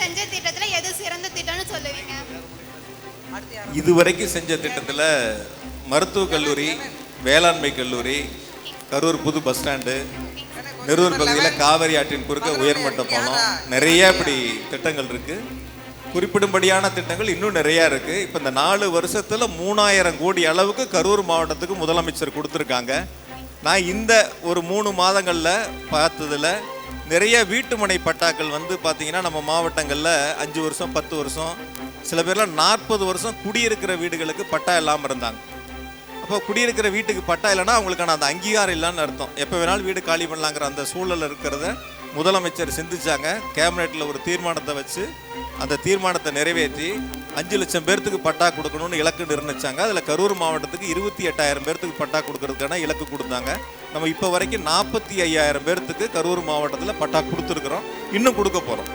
செஞ்ச திட்டத்துல எது சிறந்த திட்டம்னு சொல்லுவீங்க? இதுவரைக்கும் செஞ்ச திட்டத்தில் மருத்துவக் கல்லூரி வேளாண்மை கல்லூரி கரூர் புது பஸ் ஸ்டாண்டு நெரூர் பகுதியில் காவிரி ஆற்றின் குறுக்க உயர்மட்ட பாலம் நிறைய இப்படி திட்டங்கள் இருக்கு. குறிப்பிடும்படியான திட்டங்கள் இன்னும் நிறைய இருக்கு. இப்போ இந்த நாலு வருஷத்தில் மூணாயிரம் கோடி அளவுக்கு கரூர் மாவட்டத்துக்கு முதலமைச்சர் கொடுத்துருக்காங்க. நான் இந்த ஒரு மூணு மாதங்களில் பார்த்ததில் நிறைய வீட்டுமனை பட்டாக்கள் வந்து பார்த்திங்கன்னா நம்ம மாவட்டங்களில் அஞ்சு வருஷம் பத்து வருஷம் சில பேர்லாம் நாற்பது வருஷம் குடியிருக்கிற வீடுகளுக்கு பட்டா இல்லாமல் இருந்தாங்க. அப்போ குடியிருக்கிற வீட்டுக்கு பட்டா இல்லைன்னா அவங்களுக்கான அந்த அங்கீகாரம் இல்லைன்னு அர்த்தம். எப்போ வேணாலும் வீடு காலி பண்ணலாங்கிற அந்த சூழலில் இருக்கிறத முதலமைச்சர் சிந்திச்சாங்க. கேபினெட்டில் ஒரு தீர்மானத்தை வச்சு அந்த தீர்மானத்தை நிறைவேற்றி அஞ்சு லட்சம் பேர்த்துக்கு பட்டா கொடுக்கணும்னு இலக்கு நிர்ணயிச்சாங்க. அதில் கரூர் மாவட்டத்துக்கு இருபத்தி எட்டாயிரம் பேர்த்துக்கு பட்டா கொடுக்கறதுக்கான இலக்கு கொடுத்தாங்க. நம்ம இப்போ வரைக்கும் நாற்பத்தி ஐயாயிரம் பேர்த்துக்கு கரூர் மாவட்டத்தில் பட்டா கொடுத்துருக்குறோம். இன்னும் கொடுக்க போகிறோம்